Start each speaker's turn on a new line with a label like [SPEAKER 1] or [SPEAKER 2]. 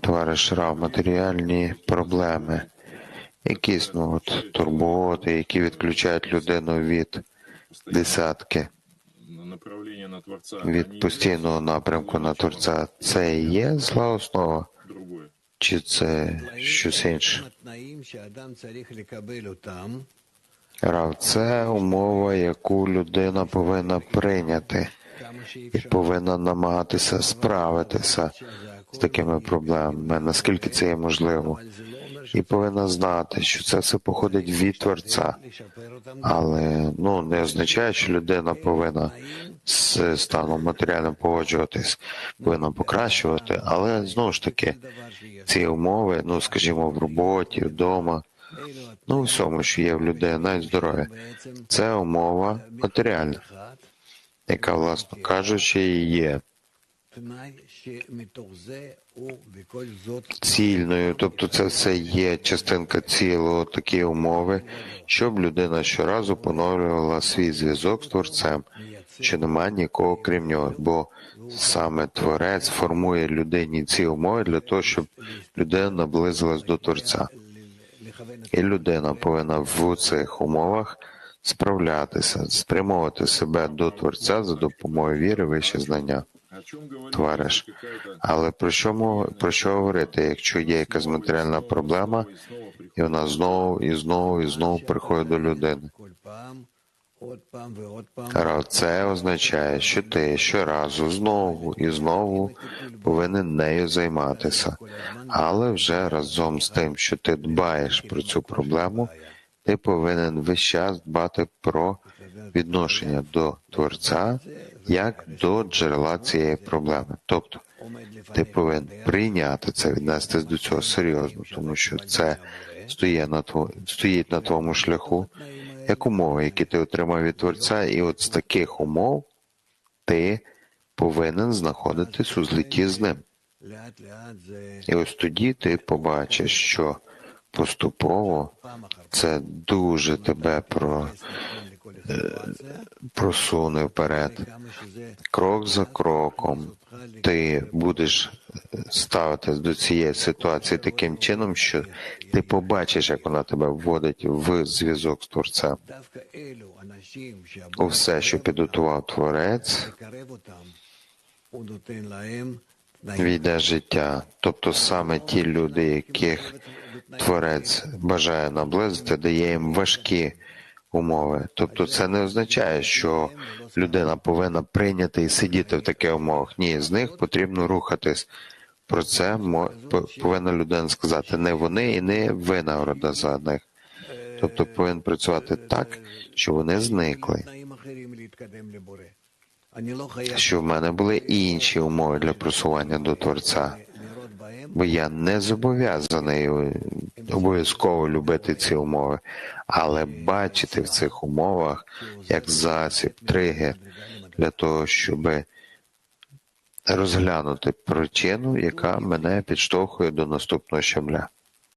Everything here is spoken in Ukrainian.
[SPEAKER 1] товариш Рав, матеріальні проблеми, які існують турботи, які відключають людину від десятки, від постійного напрямку на Творця. Це є зла основа, чи це щось інше? Рав, це умова, яку людина повинна прийняти і повинна намагатися справитися з такими проблемами, наскільки це є можливо, і повинна знати, що це все походить від творця, але ну не означає, що людина повинна з станом матеріальним погоджуватись, повинна покращувати, але знову ж таки ці умови, ну скажімо, в роботі, вдома. Ну, всьому, що є в людей, навіть здоров'я, це умова матеріальна яка, власно кажучи, і є цільною, тобто це все є частинка цілого такі умови, щоб людина щоразу поновлювала свій зв'язок з творцем, що нема нікого крім нього, бо саме творець формує людині ці умови для того, щоб людина наблизилась до творця, і людина повинна в цих умовах справлятися, спрямовувати себе до Творця за допомогою віри, вище знання. Товариш, але про що мов, про що говорити? Якщо є якась матеріальна проблема, і вона знову і знову і знову приходить до людини. Це означає, що ти щоразу знову і знову повинен нею займатися, але вже разом з тим, що ти дбаєш про цю проблему. Ти повинен весь час дбати про відношення до Творця як до джерела цієї проблеми. Тобто ти повинен прийняти це, віднестись до цього серйозно, тому що це стоїть на твоєму, шляху, як умови, які ти отримав від Творця, і от з таких умов ти повинен знаходитись у злиті з ним. І ось тоді ти побачиш, що поступово це дуже тебе про,
[SPEAKER 2] е,
[SPEAKER 1] просуне вперед. Крок за кроком ти будеш ставитись до цієї ситуації таким чином, що ти побачиш, як вона тебе вводить в зв'язок з Творцем. Усе, що підготував Творець, війде життя, тобто саме ті люди, яких Творець бажає наблизити, дає їм важкі умови. Тобто, це не означає, що людина повинна прийняти і сидіти в таких умовах. Ні, з них потрібно рухатись. Про це повинна людина сказати не вони і не винагорода за них. Тобто повинен працювати так, що вони зникли. Що в мене були інші умови для просування до творця бо я не зобов'язаний обов'язково любити ці умови, але бачити в цих умовах як засіб, тригер для того, щоб розглянути причину, яка мене підштовхує до наступного щемля.